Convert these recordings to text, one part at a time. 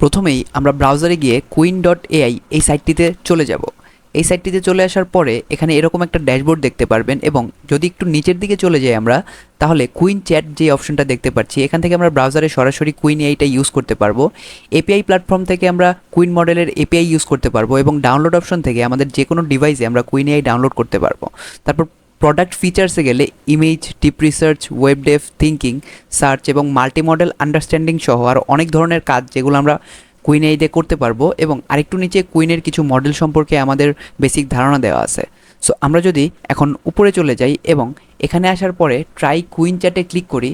প্রথমেই আমরা ব্রাউজারে গিয়ে কুইন ডট এআই এই সাইটটিতে চলে যাব। এই সাইটটিতে চলে আসার পরে এখানে এরকম একটা ড্যাশবোর্ড দেখতে পারবেন এবং যদি একটু নিচের দিকে চলে যাই আমরা, তাহলে কুইন চ্যাট যে অপশনটা দেখতে পাচ্ছি, এখান থেকে আমরা ব্রাউজারে সরাসরি কুইন এআইটা ইউজ করতে পারব। এপিআই প্ল্যাটফর্ম থেকে আমরা কুইন মডেলের এপিআই ইউজ করতে পারব এবং ডাউনলোড অপশন থেকে আমাদের যে কোনো ডিভাইসে আমরা কুইন এআই ডাউনলোড করতে পারব। তারপর প্রোডাক্ট ফিচার্সে গেলে image deep research web dev thinking search এবং মাল্টি মডেল আন্ডারস্ট্যান্ডিং সহ আরও অনেক ধরনের কাজ যেগুলো আমরা কুইন দিয়ে করতে পারব এবং আরেকটু নিচে কুইনের কিছু মডেল সম্পর্কে আমাদের বেসিক ধারণা দেওয়া আছে। সো আমরা যদি এখন উপরে চলে যাই এবং এখানে আসার পরে ট্রাই কুইন চ্যাটে ক্লিক করি,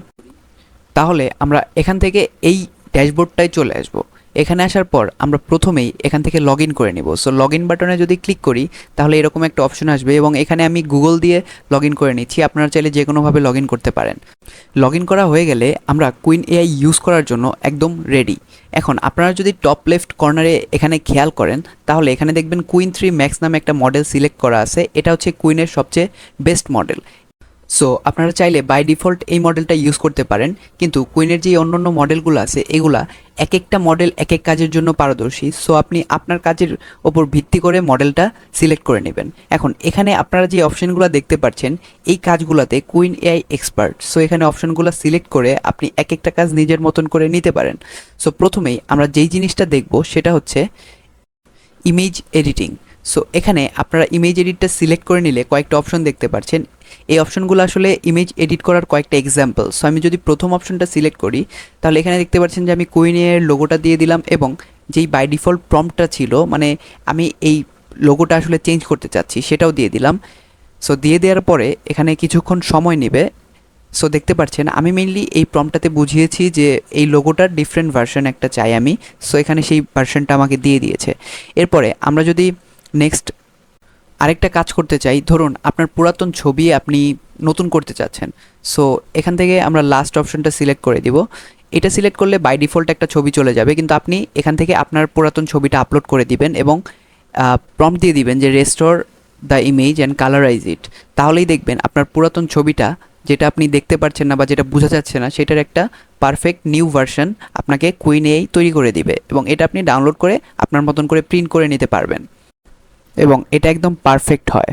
তাহলে আমরা এখান থেকে এই ড্যাশবোর্ডটায় চলে আসব। এখানে আসার পর আমরা প্রথমেই এখান থেকে লগ ইন করে নেব। সো লগ ইন বাটনে যদি ক্লিক করি, তাহলে এরকম একটা অপশন আসবে এবং এখানে আমি গুগল দিয়ে লগ ইন করে নিচ্ছি। আপনারা চাইলে যে কোনোভাবে লগ ইন করতে পারেন। লগ ইন করা হয়ে গেলে আমরা কুইন এআই ইউজ করার জন্য একদম রেডি এখন আপনারা যদি টপ লেফট কর্নারে এখানে খেয়াল করেন, তাহলে এখানে দেখবেন কুইন থ্রি ম্যাক্স নামে একটা মডেল সিলেক্ট করা আছে। এটা হচ্ছে কুইনের সবচেয়ে বেস্ট মডেল সো আপনারা চাইলে বাই ডিফল্ট এই মডেলটা ইউজ করতে পারেন, কিন্তু কুইনের যে অন্যান্য মডেলগুলো আছে, এগুলা এক একটা মডেল এক এক কাজের জন্য পারদর্শী। সো আপনি আপনার কাজের ওপর ভিত্তি করে মডেলটা সিলেক্ট করে নেবেন। এখন, এখানে আপনারা যে অপশনগুলো দেখতে পাচ্ছেন, এই কাজগুলোতে কুইন এআই এক্সপার্ট সো এখানে অপশনগুলো সিলেক্ট করে আপনি এক একটা কাজ নিজের মতন করে নিতে পারেন। সো প্রথমেই আমরা যেই জিনিসটা দেখব, সেটা হচ্ছে ইমেজ এডিটিং সো এখানে আপনারা ইমেজ এডিটটা সিলেক্ট করে নিলে কয়েকটা অপশন দেখতে পাচ্ছেন। এই অপশনগুলো আসলে ইমেজ এডিট করার কয়েকটা এক্সাম্পল সো আমি যদি প্রথম অপশনটা সিলেক্ট করি, তাহলে এখানে দেখতে পাচ্ছেন যে আমি কুইনের লোগোটা দিয়ে দিলাম এবং যেই বাই ডিফল্ট প্রম্পটটা ছিল মানে আমি এই লোগোটা আসলে চেঞ্জ করতে চাচ্ছি, সেটাও দিয়ে দিলাম। সো দিয়ে দেওয়ার পরে এখানে কিছুক্ষণ সময় নেবে। সো দেখতে পাচ্ছেন, আমি মেইনলি এই প্রম্পটাতে বুঝিয়েছি যে এই লোগোটার ডিফারেন্ট ভার্সন একটা চাই আমি। সো এখানে সেই ভার্সনটা আমাকে দিয়ে দিয়েছে। এরপরে আমরা যদি নেক্সট আরেকটা কাজ করতে চাই। ধরুন, আপনার পুরাতন ছবি আপনি নতুন করতে চাচ্ছেন। সো এখান থেকে আমরা লাস্ট অপশনটা সিলেক্ট করে দিব। এটা সিলেক্ট করলে বাই ডিফল্ট একটা ছবি চলে যাবে, কিন্তু আপনি এখান থেকে আপনার পুরাতন ছবিটা আপলোড করে দিবেন এবং প্রম্পট দিয়ে দিবেন যে restore the image and colourise it তাহলেই দেখবেন আপনার পুরাতন ছবিটা যেটা আপনি দেখতে পাচ্ছেন না বা যেটা বোঝা যাচ্ছে না, সেটার একটা পারফেক্ট নিউ ভার্সন আপনাকে কুইন এই তৈরি করে দিবে এবং এটা আপনি ডাউনলোড করে আপনার মতন করে প্রিন্ট করে নিতে পারবেন। এবং এটা একদম পারফেক্ট হয়।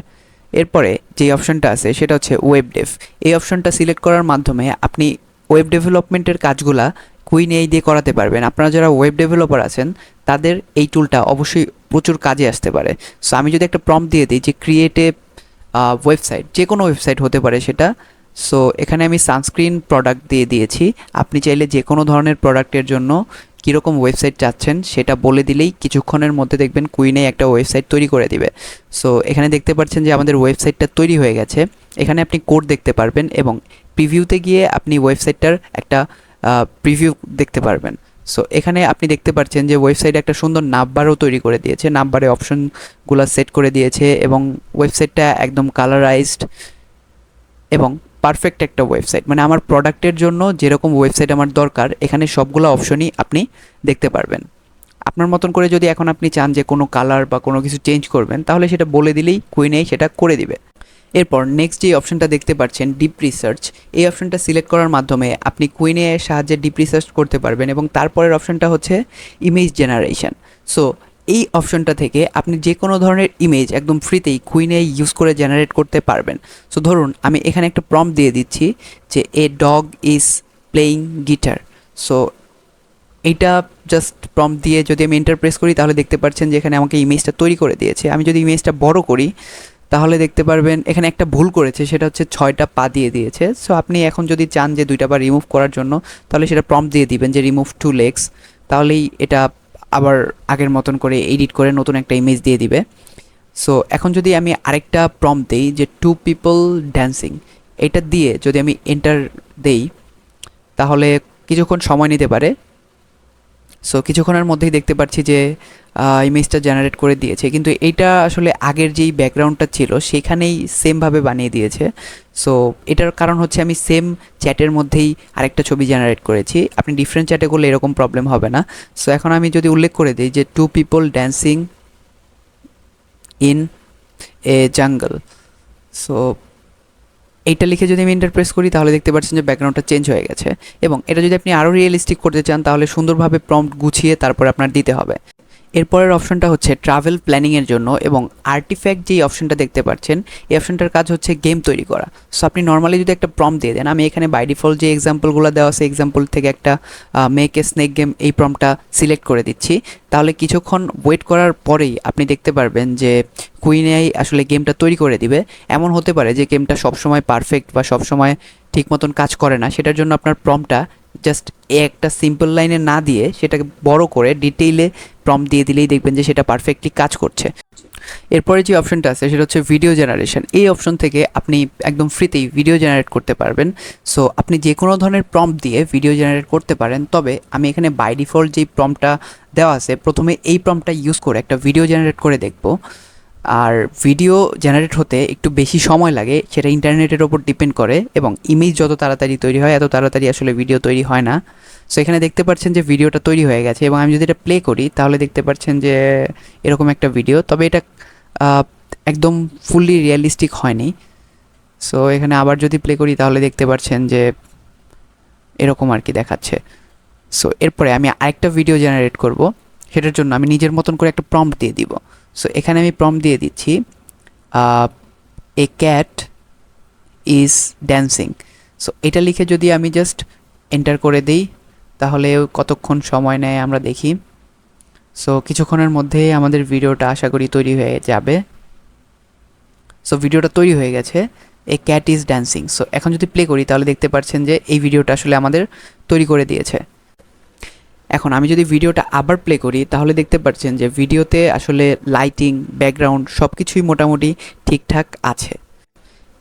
এরপরে যে অপশনটা আছে, সেটা হচ্ছে ওয়েব ডেভ এই অপশনটা সিলেক্ট করার মাধ্যমে আপনি ওয়েব ডেভেলপমেন্টের কাজগুলা কুইন এই দিয়ে করাতে পারবেন। আপনারা যারা ওয়েব ডেভেলপার আছেন, তাদের এই টুলটা অবশ্যই প্রচুর কাজে আসতে পারে। সো আমি যদি একটা প্রম্পট দিয়ে দিই যে ক্রিয়েটে ওয়েবসাইট যে কোনো ওয়েবসাইট হতে পারে সেটা। সো এখানে আমি সানস্ক্রিন প্রোডাক্ট দিয়ে দিয়েছি। আপনি চাইলে যে কোনো ধরনের প্রোডাক্টের জন্য কীরকম ওয়েবসাইট চাচ্ছেন সেটা বলে দিলেই কিছুক্ষণের মধ্যে দেখবেন কুইনে একটা ওয়েবসাইট তৈরি করে দিবে। সো এখানে দেখতে পাচ্ছেন যে আমাদের ওয়েবসাইটটা তৈরি হয়ে গেছে। এখানে আপনি কোড দেখতে পারবেন এবং প্রিভিউতে গিয়ে আপনি ওয়েবসাইটটার একটা প্রিভিউ দেখতে পারবেন। সো এখানে আপনি দেখতে পাচ্ছেন যে ওয়েবসাইটে একটা সুন্দর নাম্বারও তৈরি করে দিয়েছে। নাম্বারে অপশনগুলো সেট করে দিয়েছে এবং ওয়েবসাইটটা একদম কালারাইজড এবং পারফেক্ট একটা ওয়েবসাইট মানে আমার প্রোডাক্টের জন্য যেরকম ওয়েবসাইট আমার দরকার, এখানে সবগুলো অপশনই আপনি দেখতে পারবেন। আপনার মতন করে যদি এখন আপনি চান যে কোনো কালার বা কোনো কিছু চেঞ্জ করবেন, তাহলে সেটা বলে দিলেই কুইনেই সেটা করে দিবে। এরপর নেক্সট যে অপশনটা দেখতে পাচ্ছেন ডিপ রিসার্চ এই অপশনটা সিলেক্ট করার মাধ্যমে আপনি কুইনে সাহায্যে ডিপ রিসার্চ করতে পারবেন এবং তারপরের অপশনটা হচ্ছে ইমেজ জেনারেশন সো এই অপশনটা থেকে আপনি যে কোনো ধরনের ইমেজ একদম ফ্রিতেই কুইনে ইউজ করে জেনারেট করতে পারবেন। সো ধরুন, আমি এখানে একটা প্রম্পট দিয়ে দিচ্ছি যে a dog is playing guitar so এইটা জাস্ট প্রম্পট দিয়ে যদি আমি এন্টারপ্রেস করি, তাহলে দেখতে পাচ্ছেন যে, এখানে আমাকে ইমেজটা তৈরি করে দিয়েছে। আমি যদি ইমেজটা বড় করি, তাহলে দেখতে পারবেন এখানে একটা ভুল করেছে, সেটা হচ্ছে ছয়টা পা দিয়ে দিয়েছে। সো আপনি এখন যদি চান যে, দুইটা পা রিমুভ করার জন্য, তাহলে সেটা প্রম্পট দিয়ে দিবেন যে রিমুভ টু লেগস তাহলেই এটা আবার আগের মতন করে এডিট করে নতুন একটা ইমেজ দিয়ে দিবে। সো এখন যদি আমি আরেকটা প্রম দিই যে টু পিপল ড্যান্সিং এটা দিয়ে যদি আমি এন্টার দেই, তাহলে কিছুক্ষণ সময় নিতে পারে। সো কিছুক্ষণের মধ্যেই দেখতে পাচ্ছি যে ইমেজটা জেনারেট করে দিয়েছে। কিন্তু এইটা আসলে আগের যেই ব্যাকগ্রাউন্ডটা ছিল, সেখানেই সেমভাবে বানিয়ে দিয়েছে। সো এটার কারণ হচ্ছে আমি সেম চ্যাটের মধ্যেই আরেকটা ছবি জেনারেট করেছি। আপনি ডিফারেন্ট চ্যাটে করলে এরকম প্রবলেম হবে না। সো এখন আমি যদি উল্লেখ করে দিই যে two people dancing in a jungle so এইটা লিখে যদি আমি এন্টার প্রেস করি, তাহলে দেখতে পাচ্ছেন যে ব্যাকগ্রাউন্ডটা চেঞ্জ হয়ে গেছে। এবং এটা যদি আপনি আরও রিয়েলিস্টিক করতে চান, তাহলে সুন্দরভাবে প্রম্পট গুছিয়ে তারপর আপনার দিতে হবে। এরপরের অপশনটা হচ্ছে ট্রাভেল প্ল্যানিংয়ের জন্য এবং আর্টিফ্যাক্ট যেই অপশনটা দেখতে পাচ্ছেন, এই অপশনটার কাজ হচ্ছে গেম তৈরি করা। সো আপনি নর্মালি যদি একটা প্রম দিয়ে দেন, আমি এখানে বাই ডিফল্ট যে এক্সাম্পলগুলো দেওয়া আছে এক্সাম্পল থেকে একটা মেক এ স্নেক গেম এই প্রমটা সিলেক্ট করে দিচ্ছি। তাহলে কিছুক্ষণ ওয়েট করার পরেই আপনি দেখতে পারবেন যে কুইনেআই আসলে গেমটা তৈরি করে দিবে। এমন হতে পারে যে গেমটা সবসময় পারফেক্ট বা সবসময় ঠিক মতন কাজ করে না। সেটার জন্য আপনার প্রমটা জাস্ট একটা সিম্পল লাইনে না দিয়ে সেটাকে বড় করে ডিটেইলে প্রম দিয়ে দিলেই দেখবেন যে সেটা পারফেক্টলি কাজ করছে। এরপরে যে অপশনটা আছে সেটা হচ্ছে ভিডিও জেনারেশন এই অপশন থেকে আপনি একদম ফ্রিতেই ভিডিও জেনারেট করতে পারবেন। সো আপনি যে কোনো ধরনের প্রম্পট দিয়ে ভিডিও জেনারেট করতে পারেন। তবে আমি এখানে বাই ডিফল্ট যেই প্রম্পটটা দেওয়া আছে, প্রথমে এই প্রম্পটটা ইউজ করে একটা ভিডিও জেনারেট করে দেখব। আর ভিডিও জেনারেট হতে একটু বেশি সময় লাগে, সেটা ইন্টারনেটের ওপর ডিপেন্ড করে এবং ইমেজ যত তাড়াতাড়ি তৈরি হয়, এত তাড়াতাড়ি আসলে ভিডিও তৈরি হয় না। সো এখানে দেখতে পাচ্ছেন যে ভিডিওটা তৈরি হয়ে গেছে এবং আমি যদি এটা প্লে করি, তাহলে দেখতে পাচ্ছেন যে এরকম একটা ভিডিও তবে এটা একদম ফুললি রিয়েলিস্টিক হয়নি। সো এখানে আবার যদি প্লে করি, তাহলে দেখতে পাচ্ছেন যে এরকম আর কি দেখাচ্ছে। সো এরপরে আমি আরেকটা ভিডিও জেনারেট করব, সেটার জন্য আমি নিজের মতন করে একটা প্রম্পট দিয়ে দিব। সো এখানে আমি প্রম্পট দিয়ে দিচ্ছি a cat is dancing so এটা লিখে যদি আমি জাস্ট এন্টার করে দিই, তাহলে কতক্ষণ সময় নেয় আমরা দেখি। সো কিছুক্ষণের মধ্যে আমাদের ভিডিওটা আশা করি তৈরি হয়ে যাবে। সো ভিডিওটা তৈরি হয়ে গেছে a cat is dancing so এখন যদি প্লে করি, তাহলে দেখতে পাচ্ছেন যে এই ভিডিওটা আসলে আমাদের তৈরি করে দিয়েছে। এখন আমি যদি ভিডিওটা আবার প্লে করি, তাহলে দেখতে পাচ্ছেন যে ভিডিওতে আসলে লাইটিং ব্যাকগ্রাউন্ড সব কিছুই মোটামুটি ঠিকঠাক আছে।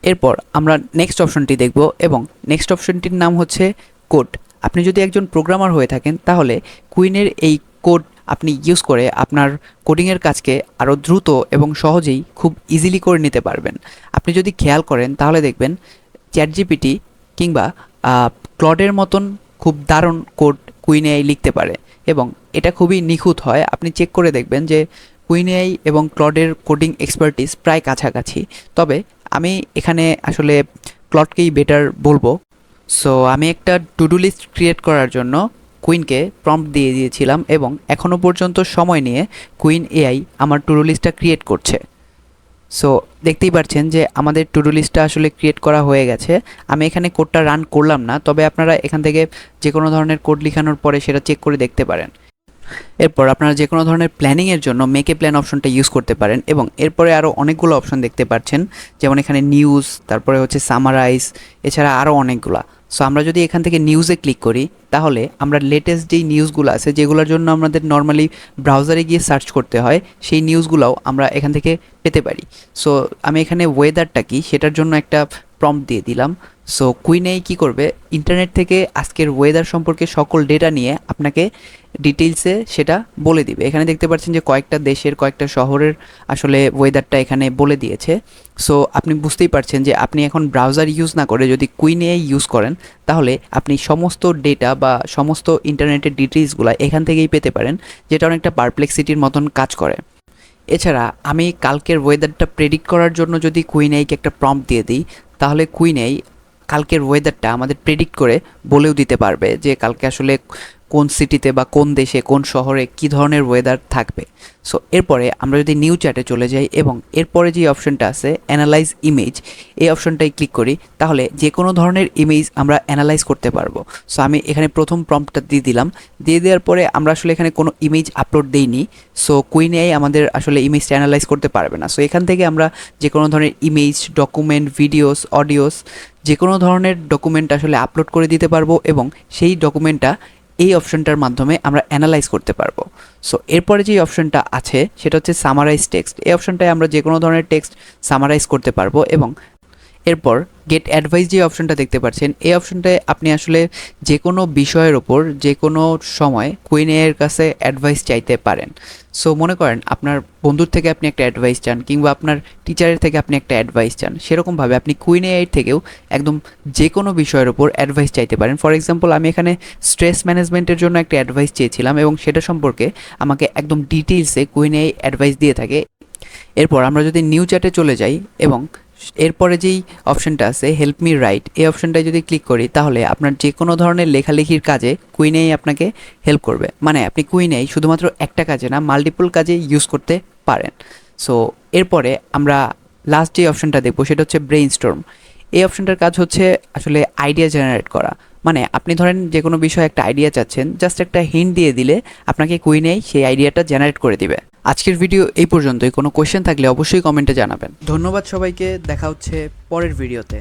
এরপর আমরা নেক্সট অপশনটি দেখব এবং নেক্সট অপশনটির নাম হচ্ছে কোড আপনি যদি একজন প্রোগ্রামার হয়ে থাকেন, তাহলে কুইনের এই কোড আপনি ইউজ করে আপনার কোডিংয়ের কাজকে আরও দ্রুত এবং সহজেই খুব ইজিলি করে নিতে পারবেন। আপনি যদি খেয়াল করেন, তাহলে দেখবেন চ্যাট জিপিটি কিংবা ক্লডের মতন খুব দারুণ কোড কুইনে আই লিখতে পারে। এবং এটা খুবই নিখুঁত হয়। আপনি চেক করে দেখবেন যে কুইনে আই এবং ক্লডের কোডিং এক্সপার্টিস প্রায় কাছাকাছি। তবে আমি এখানে আসলে ক্লডকেই বেটার বলব। সো আমি একটা টুডু লিস্ট ক্রিয়েট করার জন্য কুইনকে প্রম্পট দিয়ে দিয়েছিলাম এবং এখনও পর্যন্ত সময় নিয়ে কুইন এআই আমার টুডু লিস্টটা ক্রিয়েট করছে। সো দেখতেই পাচ্ছেন যে আমাদের টুডু লিস্টটা আসলে ক্রিয়েট করা হয়ে গেছে। আমি এখানে কোডটা রান করলাম না, তবে আপনারা এখান থেকে যে কোনো ধরনের কোড লেখানোর পরে সেটা চেক করে দেখতে পারেন। এরপর আপনারা যে কোনো ধরনের প্ল্যানিংয়ের জন্য মেকে প্ল্যান অপশনটা ইউজ করতে পারেন এবং এরপরে আরও অনেকগুলো অপশন দেখতে পাচ্ছেন। যেমন এখানে নিউজ তারপরে হচ্ছে সামারাইজ এছাড়া আরও অনেকগুলা। সো আমরা যদি এখান থেকে নিউজে ক্লিক করি, তাহলে আমরা লেটেস্ট যেই নিউজগুলো আছে, যেগুলোর জন্য আমাদের নর্মালি ব্রাউজারে গিয়ে সার্চ করতে হয়, সেই নিউজগুলোও আমরা এখান থেকে পেতে পারি। সো আমি এখানে ওয়েদারটা কি, সেটার জন্য একটা প্রম্পট দিয়ে দিলাম। সো কুইনে কি করবে? ইন্টারনেট থেকে আজকের ওয়েদার সম্পর্কে সকল ডেটা নিয়ে আপনাকে ডিটেলসে সেটা বলে দিবে। এখানে দেখতে পাচ্ছেন যে কয়েকটা দেশের, কয়েকটা শহরের আসলে ওয়েদারটা এখানে বলে দিয়েছে। সো আপনি বুঝতেই পারছেন যে আপনি এখন ব্রাউজার ইউজ না করে যদি কুইনে ইউজ করেন, তাহলে আপনি সমস্ত ডেটা বা সমস্ত ইন্টারনেটের ডিটেলসগুলো এখান থেকেই পেতে পারেন, যেটা অনেকটা পারপ্লেক্সিটির মতন কাজ করে। এছাড়া আমি কালকের ওয়েদারটা প্রেডিক্ট করার জন্য যদি কুইনাইকে একটা প্রম্পট দিয়ে দিই, তাহলে কুইনাই কালকের ওয়েদারটা আমাদের প্রেডিক্ট করে বলেও দিতে পারবে যে কালকে আসলে কোন সিটিতে বা কোন দেশে, কোন শহরে কি ধরনের ওয়েদার থাকবে? সো এরপরে আমরা যদি নিউ চ্যাটে চলে যাই এবং এরপরে যে অপশনটা আছে অ্যানালাইজ ইমেজ এই অপশনটাই ক্লিক করি, তাহলে যে কোনো ধরনের ইমেজ আমরা অ্যানালাইজ করতে পারব। সো আমি এখানে প্রথম প্রম্পটটা দিয়ে দিলাম। দিয়ে দেওয়ার পরে আমরা আসলে এখানে কোনো ইমেজ আপলোড দিইনি। সো কুইনেআই আমাদের আসলে ইমেজটা অ্যানালাইজ করতে পারবে না। সো এখান থেকে আমরা যে কোনো ধরনের ইমেজ ডকুমেন্ট ভিডিওস অডিওস যে কোনো ধরনের ডকুমেন্ট আসলে আপলোড করে দিতে পারব এবং সেই ডকুমেন্টটা এই অপশনটার মাধ্যমে আমরা অ্যানালাইজ করতে পারব। সো এরপরে যে অপশনটা আছে, সেটা হচ্ছে সামারাইজ টেক্সট এই অপশনটায় আমরা যে কোনো ধরনের টেক্সট সামারাইজ করতে পারব এবং এরপর গেট অ্যাডভাইস যে অপশনটা দেখতে পাচ্ছেন, এই অপশনটায় আপনি আসলে যে কোনো বিষয়ের ওপর যে কোনো সময় কুইন এর কাছে অ্যাডভাইস চাইতে পারেন। সো মনে করেন আপনার বন্ধুর থেকে আপনি একটা অ্যাডভাইস চান, কিংবা আপনার টিচারের থেকে আপনি একটা অ্যাডভাইস চান, সেরকমভাবে আপনি কুইন এআই থেকেও একদম যে কোনো বিষয়ের ওপর অ্যাডভাইস চাইতে পারেন। ফর এক্সাম্পল আমি এখানে স্ট্রেস ম্যানেজমেন্টের জন্য একটা অ্যাডভাইস চেয়েছিলাম, এবং সেটা সম্পর্কে আমাকে একদম ডিটেলসে কুইন এআই অ্যাডভাইস দিয়ে থাকে। এরপর আমরা যদি নিউ চ্যাটে চলে যাই, এবং এরপরে যেই অপশনটা আছে হেল্প মি রাইট এই অপশনটায় যদি ক্লিক করি, তাহলে আপনার যে কোনো ধরনের লেখালেখির কাজে কুইনেই আপনাকে হেল্প করবে। মানে আপনি কুইনেই শুধুমাত্র একটা কাজে না মাল্টিপল কাজে ইউজ করতে পারেন। সো এরপরে আমরা লাস্ট যে অপশনটা দেখব, সেটা হচ্ছে ব্রেইন স্টোর্ম এই অপশনটার কাজ হচ্ছে আসলে আইডিয়া জেনারেট করা। মানে আপনি ধরেন যে কোনো বিষয়ে একটা আইডিয়া চাচ্ছেন জাস্ট একটা হিন্ট দিয়ে দিলে আপনাকে কুইনেই সেই আইডিয়াটা জেনারেট করে দিবে। আজকের ভিডিও এই পর্যন্তই। কোনো কোয়েশ্চেন থাকলে অবশ্যই কমেন্টে জানাবেন। ধন্যবাদ সবাইকে। দেখা হচ্ছে পরের ভিডিওতে